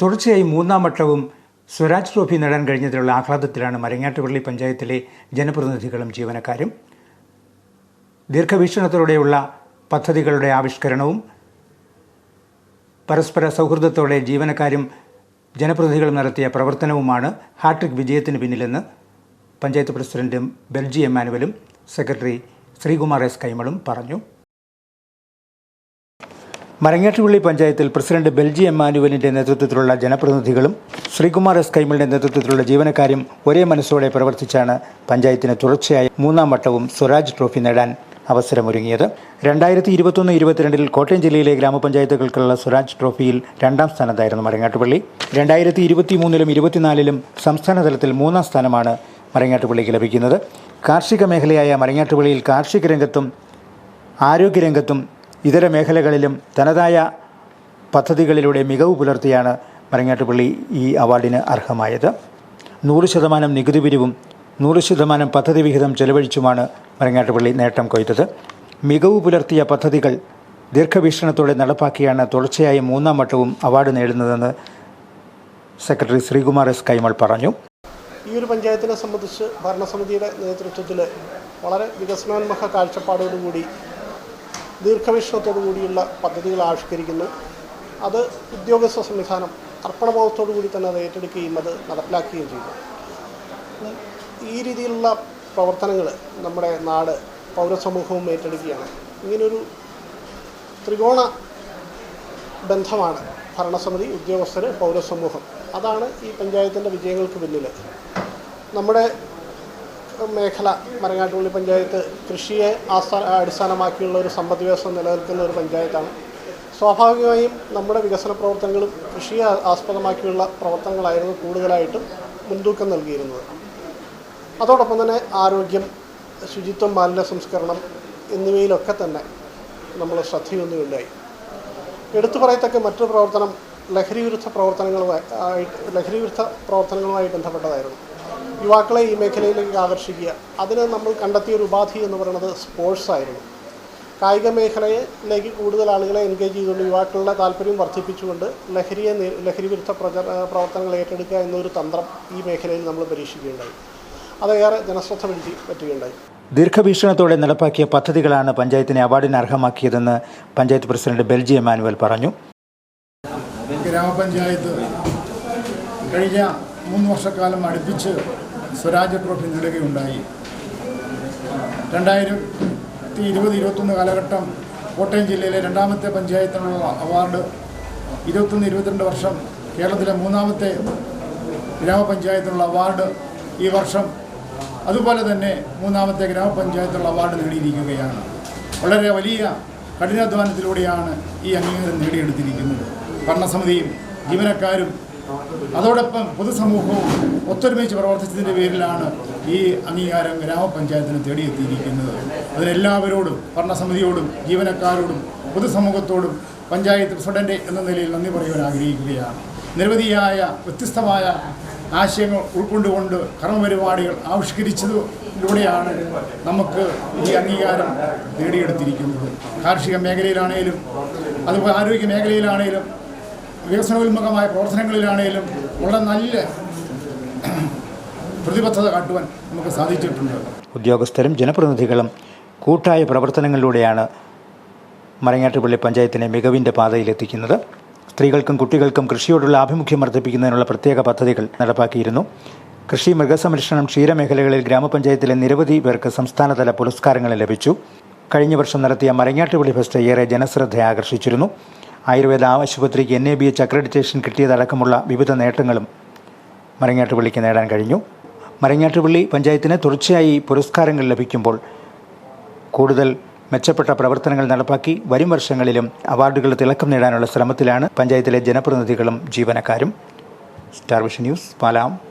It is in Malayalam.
തുടർച്ചയായി മൂന്നാം വട്ടവും സ്വരാജ് ട്രോഫി നേടാൻ കഴിഞ്ഞതിലുള്ള ആഹ്ലാദത്തിലാണ് മരങ്ങാട്ടുപള്ളി പഞ്ചായത്തിലെ ജനപ്രതിനിധികളും ജീവനക്കാരും. ദീർഘവീക്ഷണത്തോടെയുള്ള പദ്ധതികളുടെ ആവിഷ്കരണവും പരസ്പര സൗഹൃദത്തോടെ ജീവനക്കാരും ജനപ്രതിനിധികളും നടത്തിയ പ്രവർത്തനവുമാണ് ഹാട്രിക് വിജയത്തിന് പിന്നിലെന്ന് പഞ്ചായത്ത് പ്രസിഡന്റ് ബെൽജി എമ്മാനുവലും സെക്രട്ടറി ശ്രീകുമാർ എസ് കൈമളും പറഞ്ഞു. മരങ്ങാട്ടുപള്ളി പഞ്ചായത്തിൽ പ്രസിഡന്റ് ബെൽജി എമ്മാനുവലിന്റെ നേതൃത്വത്തിലുള്ള ജനപ്രതിനിധികളും ശ്രീകുമാർ എസ് കൈമളിന്റെ നേതൃത്വത്തിലുള്ള ജീവനക്കാരും ഒരേ മനസ്സോടെ പ്രവർത്തിച്ചാണ് പഞ്ചായത്തിന് തുടർച്ചയായ മൂന്നാം വട്ടവും സ്വരാജ് ട്രോഫി നേടാൻ അവസരമൊരുങ്ങിയത്. രണ്ടായിരത്തി ഇരുപത്തൊന്ന് ഇരുപത്തിരണ്ടിൽ കോട്ടയം ജില്ലയിലെ ഗ്രാമപഞ്ചായത്തുകൾക്കുള്ള സ്വരാജ് ട്രോഫിയിൽ രണ്ടാം സ്ഥാനത്തായിരുന്നു മരങ്ങാട്ടുപള്ളി. രണ്ടായിരത്തി ഇരുപത്തി മൂന്നിലും ഇരുപത്തിനാലിലും സംസ്ഥാന തലത്തിൽ മൂന്നാം സ്ഥാനമാണ് മരങ്ങാട്ടുപള്ളിക്ക് ലഭിക്കുന്നത്. കാർഷിക മേഖലയായ മരങ്ങാട്ടുപള്ളിയിൽ കാർഷിക രംഗത്തും ആരോഗ്യരംഗത്തും ഇതര മേഖലകളിലും തനതായ പദ്ധതികളിലൂടെ മികവ് പുലർത്തിയാണ് മരങ്ങാട്ടുപള്ളി ഈ അവാർഡിന് അർഹമായത്. നൂറ് ശതമാനം നികുതി പിരിവും നൂറ് ശതമാനം പദ്ധതി വിഹിതം ചെലവഴിച്ചുമാണ് മരങ്ങാട്ടുപള്ളി നേട്ടം കൊയ്തത്. മികവ് പുലർത്തിയ പദ്ധതികൾ ദീർഘവീക്ഷണത്തോടെ നടപ്പാക്കിയാണ് തുടർച്ചയായി മൂന്നാം വട്ടവും അവാർഡ് നേടുന്നതെന്ന് സെക്രട്ടറി ശ്രീകുമാർ എസ് കൈമൾ പറഞ്ഞു. ഈ ഒരു പഞ്ചായത്തിനെ സംബന്ധിച്ച് ഭരണസമിതിയുടെ നേതൃത്വത്തിൽ വളരെ വികസനോന്മുഖ കാഴ്ചപ്പാടോടുകൂടി ദീർഘവീക്ഷണത്തോടു കൂടിയുള്ള പദ്ധതികൾ ആവിഷ്കരിക്കുന്നു. അത് ഉദ്യോഗസ്ഥ സംവിധാനം അർപ്പണബോധത്തോടു കൂടി തന്നെ അത് ഏറ്റെടുക്കുകയും അത് നടപ്പിലാക്കുകയും ചെയ്തു ഈ രീതിയിലുള്ള പ്രവർത്തനങ്ങൾ നമ്മുടെ നാട് പൗരസമൂഹവും ഏറ്റെടുക്കുകയാണ്. ഇങ്ങനൊരു ത്രികോണ ബന്ധമാണ് ഭരണസമിതി ഉദ്യോഗസ്ഥർ പൗരസമൂഹം. അതാണ് ഈ പഞ്ചായത്തിന്റെ വിജയങ്ങൾക്ക് പിന്നിൽ നമ്മുടെ മേഖല മരങ്ങാട്ടുപള്ളി പഞ്ചായത്ത് കൃഷിയെ ആസ്ഥാന അടിസ്ഥാനമാക്കിയുള്ള ഒരു സമ്പദ് വ്യവസ്ഥ നിലനിൽക്കുന്ന ഒരു പഞ്ചായത്താണ്. സ്വാഭാവികമായും നമ്മുടെ വികസന പ്രവർത്തനങ്ങളും കൃഷിയെ ആസ്പദമാക്കിയുള്ള പ്രവർത്തനങ്ങളായിരുന്നു കൂടുതലായിട്ടും മുൻതൂക്കം നൽകിയിരുന്നത്. അതോടൊപ്പം തന്നെ ആരോഗ്യം ശുചിത്വം മാലിന്യ സംസ്കരണം എന്നിവയിലൊക്കെ തന്നെ നമ്മൾ ശ്രദ്ധയൊന്നുമില്ലായി എടുത്തു പറയത്തക്ക മറ്റൊരു പ്രവർത്തനം ലഹരി വിരുദ്ധ പ്രവർത്തനങ്ങളുമായി ആയിട്ട് ലഹരി വിരുദ്ധ പ്രവർത്തനങ്ങളുമായി ബന്ധപ്പെട്ടതായിരുന്നു. യുവാക്കളെ ഈ മേഖലയിലേക്ക് ആകർഷിക്കുക. അതിന് നമ്മൾ കണ്ടെത്തിയ ഒരു ഉപാധി എന്ന് പറയുന്നത് സ്പോർട്സ് ആയിരുന്നു. കായിക മേഖലയിലേക്ക് കൂടുതൽ ആളുകളെ എൻഗേജ് ചെയ്തുകൊണ്ട് യുവാക്കളുടെ താല്പര്യം വർദ്ധിപ്പിച്ചുകൊണ്ട് ലഹരിയെ ലഹരി വിരുദ്ധ പ്രചര പ്രവർത്തനങ്ങൾ ഏറ്റെടുക്കുക എന്നൊരു തന്ത്രം ഈ മേഖലയിൽ നമ്മൾ പരീക്ഷിക്കുകയുണ്ടായി. അത് ഏറെ ജനശ്രദ്ധ പിടിച്ച് പറ്റുകയുണ്ടായി. ദീർഘവീക്ഷണത്തോടെ നടപ്പാക്കിയ പദ്ധതികളാണ് പഞ്ചായത്തിനെ അവാർഡിന് അർഹമാക്കിയതെന്ന് പഞ്ചായത്ത് പ്രസിഡന്റ് ബെൽജി എമാനുവൽ പറഞ്ഞു. ഗ്രാമപഞ്ചായത്ത് കഴിഞ്ഞ മൂന്ന് വർഷക്കാലം അടുപ്പിച്ച് സ്വരാജ് ട്രോഫി നേടുകയുണ്ടായി. രണ്ടായിരത്തി ഇരുപത് ഇരുപത്തൊന്ന് കാലഘട്ടം കോട്ടയം ജില്ലയിലെ രണ്ടാമത്തെ പഞ്ചായത്തിനുള്ള അവാർഡ് ഇരുപത്തൊന്ന് ഇരുപത്തിരണ്ട് വർഷം കേരളത്തിലെ മൂന്നാമത്തെ ഗ്രാമപഞ്ചായത്തിനുള്ള അവാർഡ് ഈ വർഷം അതുപോലെ തന്നെ മൂന്നാമത്തെ ഗ്രാമപഞ്ചായത്തുള്ള അവാർഡ് നേടിയിരിക്കുകയാണ്. വളരെ വലിയ കഠിനാധ്വാനത്തിലൂടെയാണ് ഈ അംഗീകാരം നേടിയെടുത്തിരിക്കുന്നത്. ഭരണസമിതിയും ജീവനക്കാരും അതോടൊപ്പം പൊതുസമൂഹവും ഒത്തൊരുമിച്ച് പ്രവർത്തിച്ചതിന്റെ പേരിലാണ് ഈ അംഗീകാരം ഗ്രാമപഞ്ചായത്തിന് തേടിയെത്തിയിരിക്കുന്നത്. അതിനെല്ലാവരോടും ഭരണസമിതിയോടും ജീവനക്കാരോടും പൊതുസമൂഹത്തോടും പഞ്ചായത്ത് പ്രസിഡന്റ് എന്ന നിലയിൽ നന്ദി പറയുവാൻ ആഗ്രഹിക്കുകയാണ്. നിരവധിയായ വ്യത്യസ്തമായ ആശയങ്ങൾ ഉൾക്കൊണ്ടുകൊണ്ട് കർമ്മപരിപാടികൾ ആവിഷ്കരിച്ചതിലൂടെയാണ് നമുക്ക് ഈ അംഗീകാരം നേടിയെടുത്തിരിക്കുന്നത്. കാർഷിക മേഖലയിലാണേലും അതുപോലെ ആരോഗ്യ മേഖലയിലാണേലും വികസനോന്മുഖമായ പ്രവർത്തനങ്ങളിലാണേലും വളരെ നല്ല പ്രതിബദ്ധത കാട്ടുവാൻ നമുക്ക് സാധിച്ചിട്ടുണ്ട്. ഉദ്യോഗസ്ഥരും ജനപ്രതിനിധികളും കൂട്ടായ പ്രവർത്തനങ്ങളിലൂടെയാണ് മരങ്ങാട്ടുപള്ളി പഞ്ചായത്തിനെ മികവിന്റെ പാതയിലെത്തിക്കുന്നത്. സ്ത്രീകൾക്കും കുട്ടികൾക്കും കൃഷിയോടുള്ള ആഭിമുഖ്യം വർദ്ധിപ്പിക്കുന്നതിനുള്ള പ്രത്യേക പദ്ധതികൾ നടപ്പാക്കിയിരുന്നു. കൃഷി മൃഗസംരക്ഷണം ക്ഷീരമേഖലകളിൽ ഗ്രാമപഞ്ചായത്തിലെ നിരവധി പേർക്ക് സംസ്ഥാനതല പുരസ്കാരങ്ങൾ ലഭിച്ചു. കഴിഞ്ഞ വർഷം നടത്തിയ മരങ്ങാട്ടുപള്ളി ഫെസ്റ്റ് ഏറെ ജനശ്രദ്ധ ആകർഷിച്ചിരുന്നു ആയുർവേദ ആശുപത്രിക്ക് N A B H accreditation കിട്ടിയതടക്കമുള്ള വിവിധ നേട്ടങ്ങളും മരങ്ങാട്ടുപള്ളിക്ക് നേടാൻ കഴിഞ്ഞു. മരങ്ങാട്ടുപള്ളി പഞ്ചായത്തിന് തുടർച്ചയായി പുരസ്കാരങ്ങൾ ലഭിക്കുമ്പോൾ കൂടുതൽ മെച്ചപ്പെട്ട പ്രവർത്തനങ്ങൾ നടപ്പാക്കി വരും വർഷങ്ങളിലും അവാർഡുകൾ തിളക്കം നേടാനുള്ള ശ്രമത്തിലാണ് പഞ്ചായത്തിലെ ജനപ്രതിനിധികളും ജീവനക്കാരും. Star vision news പാലാം.